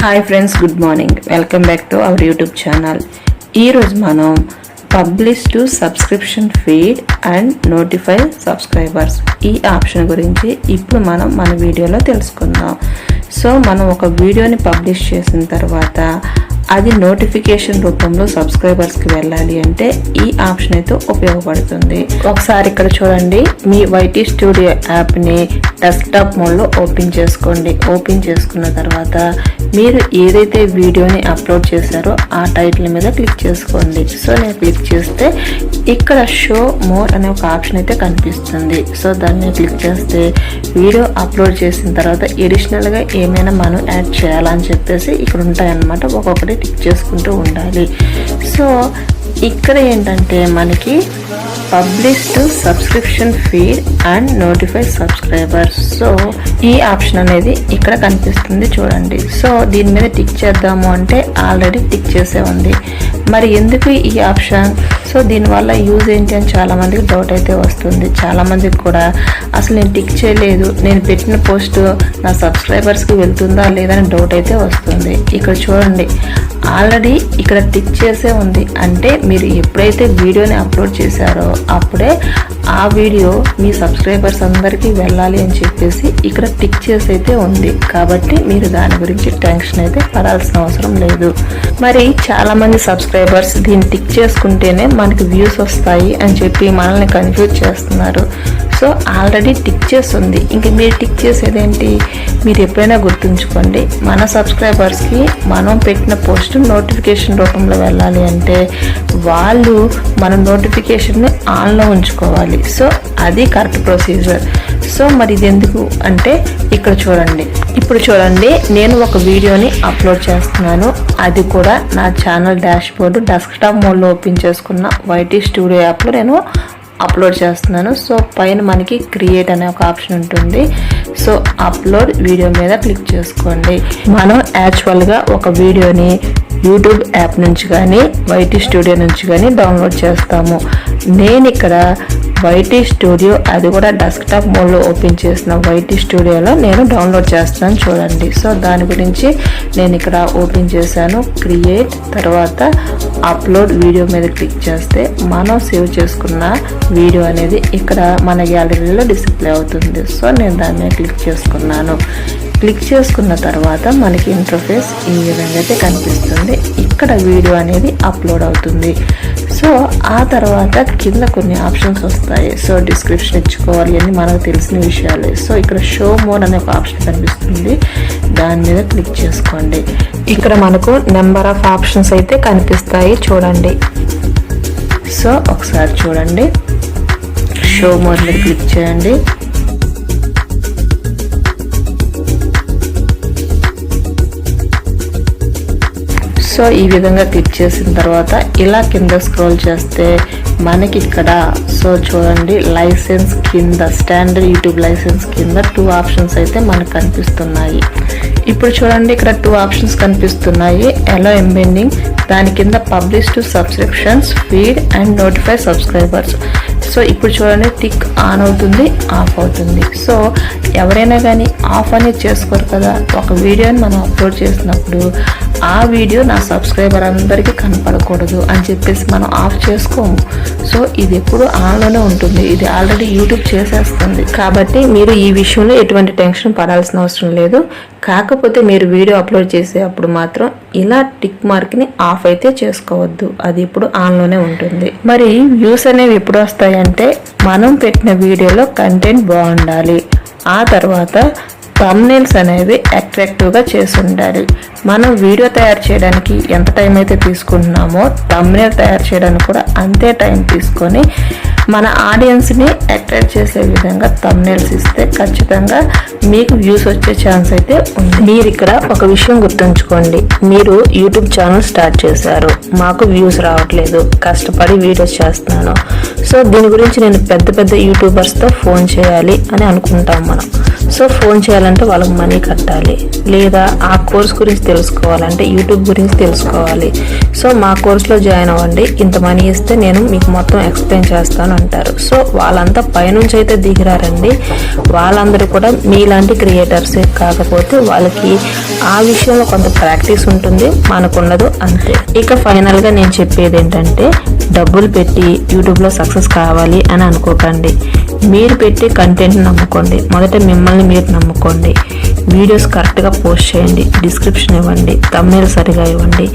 Hi friends good morning welcome back to our YouTube channel ఈరోజు మనం publish to subscription feed and notify subscribers ఈ option గురించి ఇప్పుడు మనం మన వీడియోలో తెలుసుకుందాం. సో మనం ఒక వీడియోని పబ్లిష్ చేసిన తర్వాత అది నోటిఫికేషన్ రూపంలో సబ్స్క్రైబర్స్కి వెళ్ళాలి అంటే ఈ ఆప్షన్ అయితే ఉపయోగపడుతుంది. ఒకసారి ఇక్కడ చూడండి మీ వైటీ స్టూడియో యాప్ని డెస్క్టాప్ మోడ్లో ఓపెన్ చేసుకోండి. ఓపెన్ చేసుకున్న తర్వాత మీరు ఏదైతే వీడియోని అప్లోడ్ చేశారో ఆ టైటిల్ మీద క్లిక్ చేసుకోండి. సో నేను క్లిక్ చేస్తే ఇక్కడ షో మోర్ అనే ఒక ఆప్షన్ అయితే కనిపిస్తుంది. సో దాన్ని క్లిక్ చేస్తే వీడియో అప్లోడ్ చేసిన తర్వాత ఎడిషనల్గా ఏమైనా మనం యాడ్ చేయాలని చెప్పేసి ఇక్కడ ఉంటాయన్నమాట. ఒక్కొక్కటి టిక్ చేసుకుంటూ ఉండాలి. సో ఇక్కడ ఏంటంటే మనకి publish to subscription feed and notify subscriber so ఈ ఆప్షన్ అనేది ఇక్కడ కనిపిస్తుంది చూడండి. సో దీని మీద టిక్ చేద్దాము అంటే ఆల్రెడీ టిక్ చేసే ఉంది. మరి ఎందుకు ఈ ఆప్షన్? సో దీనివల్ల యూజ్ ఏంటి అని చాలామందికి డౌట్ అయితే వస్తుంది. చాలామందికి కూడా అసలు నేను టిక్ చేయలేదు. నేను పెట్టిన పోస్ట్ నా సబ్స్క్రైబర్స్కి వెళ్తుందా లేదని డౌట్ అయితే వస్తుంది. ఇక్కడ చూడండి. ఆల్రెడీ ఇక్కడ టిక్ చేసే ఉంది. అంటే మీరు ఎప్పుడైతే వీడియోని అప్లోడ్ చేశారో అప్పుడే ఆ వీడియో మీ సబ్స్క్రైబర్స్ అందరికీ వెళ్ళాలి అని చెప్పేసి ఇక్కడ టిక్ చేసి అయితే ఉంది. కాబట్టి మీరు దాని గురించి టెన్షన్ అయితే పడాల్సిన అవసరం లేదు. మరి చాలామంది సబ్స్క్రైబర్స్ దీన్ని టిక్ చేసుకుంటేనే మనకి వ్యూస్ వస్తాయి అని చెప్పి మనల్ని కన్ఫ్యూజ్ చేస్తున్నారు. సో ఆల్రెడీ టిక్ చేస్తుంది. ఉంది ఇంక మీరు టిక్ చేసేదేంటి? మీరు ఎప్పుడైనా గుర్తుంచుకోండి మన సబ్స్క్రైబర్స్కి మనం పెట్టిన పోస్ట్ నోటిఫికేషన్ రూపంలో వెళ్ళాలి అంటే వాళ్ళు మన నోటిఫికేషన్ని ఆన్లో ఉంచుకోవాలి. సో అది కరెక్ట్ ప్రొసీజర్. సో మరి ఇది ఎందుకు అంటే ఇక్కడ చూడండి. ఇప్పుడు చూడండి నేను ఒక వీడియోని అప్లోడ్ చేస్తున్నాను. అది కూడా నా ఛానల్ డాష్ బోర్డు డెస్క్టాప్ మోడ్లో ఓపెన్ చేసుకున్న వైటీ స్టూడియో యాప్లో నేను అప్లోడ్ చేస్తున్నాను. సో పైన మనకి క్రియేట్ అనే ఒక ఆప్షన్ ఉంటుంది. సో అప్లోడ్ వీడియో మీద క్లిక్ చేసుకోండి. మనం యాక్చువల్గా ఒక వీడియోని యూట్యూబ్ యాప్ నుంచి కానీ వైటీ స్టూడియో నుంచి కానీ డౌన్లోడ్ చేస్తాము. నేను ఇక్కడ వైటీ స్టూడియో అది కూడా డెస్క్టాప్ మోడ్లో ఓపెన్ చేసిన వైటీ స్టూడియోలో నేను డౌన్లోడ్ చేస్తున్నాను చూడండి. సో దాని గురించి నేను ఇక్కడ ఓపెన్ చేశాను. క్రియేట్ తర్వాత అప్లోడ్ వీడియో మీద క్లిక్ చేస్తే మనం సేవ్ చేసుకున్న వీడియో అనేది ఇక్కడ మన గ్యాలరీలో డిస్ప్లే అవుతుంది. సో నేను దాని మీద క్లిక్ చేసుకున్నాను. క్లిక్ చేసుకున్న తర్వాత మనకి ఇంటర్ఫేస్ ఈ విధంగా అయితే కనిపిస్తుంది. ఇక్కడ వీడియో అనేది అప్లోడ్ అవుతుంది. సో ఆ తర్వాత కింద కొన్ని ఆప్షన్స్ వస్తాయి. సో డిస్క్రిప్షన్ ఇచ్చుకోవాలి అని మనకు తెలిసిన విషయాలే. సో ఇక్కడ షో మోడ్ అనే ఒక ఆప్షన్ కనిపిస్తుంది. దాని మీద క్లిక్ చేసుకోండి. ఇక్కడ మనకు నెంబర్ ఆఫ్ ఆప్షన్స్ అయితే కనిపిస్తాయి. చూడండి. సో ఒకసారి చూడండి. షో మోడ్ మీద క్లిక్ చేయండి. సో ఈ విధంగా క్లిక్ చేసిన తర్వాత ఇలా కింద స్క్రోల్ చేస్తే మనకి ఇక్కడ సో చూడండి లైసెన్స్ కింద స్టాండర్డ్ యూట్యూబ్ లైసెన్స్ కింద టూ ఆప్షన్స్ అయితే మనకు కనిపిస్తున్నాయి. ఇప్పుడు చూడండి ఇక్కడ టూ ఆప్షన్స్ కనిపిస్తున్నాయి. ఎలా ఎంబెండింగ్ దాని కింద publish to subscriptions feed and notify subscribers so ఇప్పుడు చూడండి టిక్ ఆన్ అవుతుంది ఆఫ్ అవుతుంది. సో ఎవరైనా కానీ ఆఫ్ అనేది చేసుకోరు కదా. ఒక వీడియోని మనం అప్లోడ్ చేసినప్పుడు ఆ వీడియో నా సబ్స్క్రైబర్ అందరికీ కనపడకూడదు అని చెప్పేసి మనం ఆఫ్ చేసుకోము. సో ఇది ఎప్పుడు ఆన్లోనే ఉంటుంది. ఇది ఆల్రెడీ యూట్యూబ్ చేసేస్తుంది. కాబట్టి మీరు ఈ విషయంలో ఎటువంటి టెన్షన్ పడాల్సిన అవసరం లేదు. కాకపోతే మీరు వీడియో అప్లోడ్ చేసే అప్పుడు మాత్రం ఇలా టిక్ మార్క్ని ఆఫ్ అయితే చేసుకోవద్దు. అది ఇప్పుడు ఆన్లోనే ఉంటుంది. మరి వ్యూస్ అనేవి ఎప్పుడు వస్తాయంటే మనం పెట్టిన వీడియోలో కంటెంట్ బాగుండాలి. ఆ తర్వాత థమ్నేల్స్ అనేవి అట్రాక్టివ్గా చేసి ఉండాలి మనం వీడియో తయారు చేయడానికి ఎంత టైం అయితే తీసుకుంటున్నామో థమ్నేల్ తయారు చేయడానికి కూడా అంతే టైం తీసుకొని మన ఆడియన్స్ని అట్రాక్ట్ చేసే విధంగా థమ్నేల్స్ ఇస్తే ఖచ్చితంగా మీకు వ్యూస్ వచ్చే ఛాన్స్ అయితే ఉంది. మీరు ఇక్కడ ఒక విషయం గుర్తుంచుకోండి. మీరు యూట్యూబ్ ఛానల్ స్టార్ట్ చేశారు. మాకు వ్యూస్ రావట్లేదు. కష్టపడి వీడియోస్ చేస్తున్నాను. సో దీని గురించి నేను పెద్ద పెద్ద యూట్యూబర్స్తో ఫోన్ చేయాలి అని అనుకుంటాం మనం. సో ఫోన్ చేయాలంటే వాళ్ళకి మనీ కట్టాలి. లేదా ఆ కోర్స్ గురించి తెలుసుకోవాలంటే యూట్యూబ్ గురించి తెలుసుకోవాలి. సో మా కోర్స్లో జాయిన్ అవ్వండి. ఇంత మనీ ఇస్తే నేను మీకు మొత్తం ఎక్స్ప్లెయిన్ చేస్తాను అంటారు. సో వాళ్ళంతా పైనుంచి అయితే దిగిరారండి. వాళ్ళందరూ కూడా మీలాంటి క్రియేటర్సే కాకపోతే వాళ్ళకి ఆ విషయంలో కొంత ప్రాక్టీస్ ఉంటుంది. మనకున్నదు అంతే. ఇక ఫైనల్గా నేను చెప్పేది ఏంటంటే డబ్బులు పెట్టి యూట్యూబ్లో సక్సెస్ కావాలి అని అనుకోకండి. మీరు పెట్టే కంటెంట్ నమ్ముకోండి. మొదట మిమ్మల్ని మీరు నమ్ముకోండి. వీడియోస్ కరెక్ట్గా పోస్ట్ చేయండి. డిస్క్రిప్షన్ ఇవ్వండి. తమ్నేల్ సరిగా ఇవ్వండి.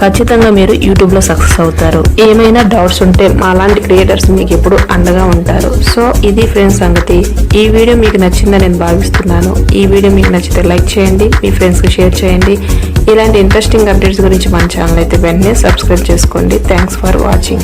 ఖచ్చితంగా మీరు యూట్యూబ్లో సక్సెస్ అవుతారు. ఏమైనా డౌట్స్ ఉంటే మా లాంటి క్రియేటర్స్ మీకు ఎప్పుడు అండగా ఉంటారు. సో ఇది ఫ్రెండ్స్ సంగతి. ఈ వీడియో మీకు నచ్చిందని నేను భావిస్తున్నాను. ఈ వీడియో మీకు నచ్చితే లైక్ చేయండి. మీ ఫ్రెండ్స్కి షేర్ చేయండి. ఇలాంటి ఇంట్రెస్టింగ్ అప్డేట్స్ గురించి మన ఛానల్ అయితే వెంటనే సబ్స్క్రైబ్ చేసుకోండి. Thanks for watching